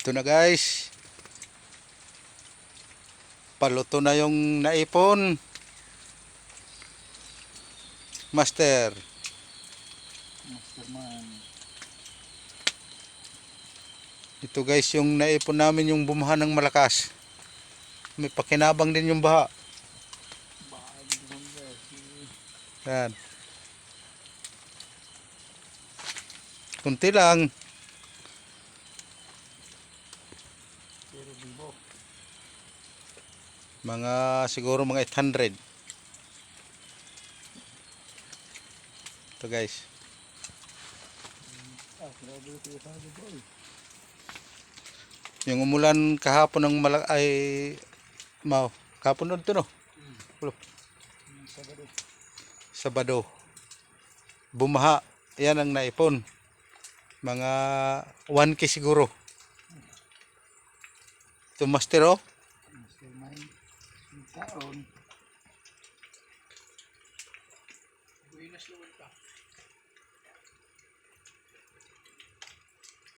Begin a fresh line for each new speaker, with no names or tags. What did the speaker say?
Ito na guys. Paluto na yung naipon. Master.
Masterman.
Ito guys yung naipon namin yung bumaha ng malakas. May pakinabang din yung baha. Yan. Kunti lang.
Bibo.
Mga siguro mga 800. Ito guys.
Ah,
yung umulan kahapon ng malak ay mau. Kahapon nun to no. Ulo.
Yung Sabado.
Sabado. Bumaha. Yan ang naipon. Mga 1k siguro. Ito master oh.
Mastermind. Yung taon. Buenas naman ka.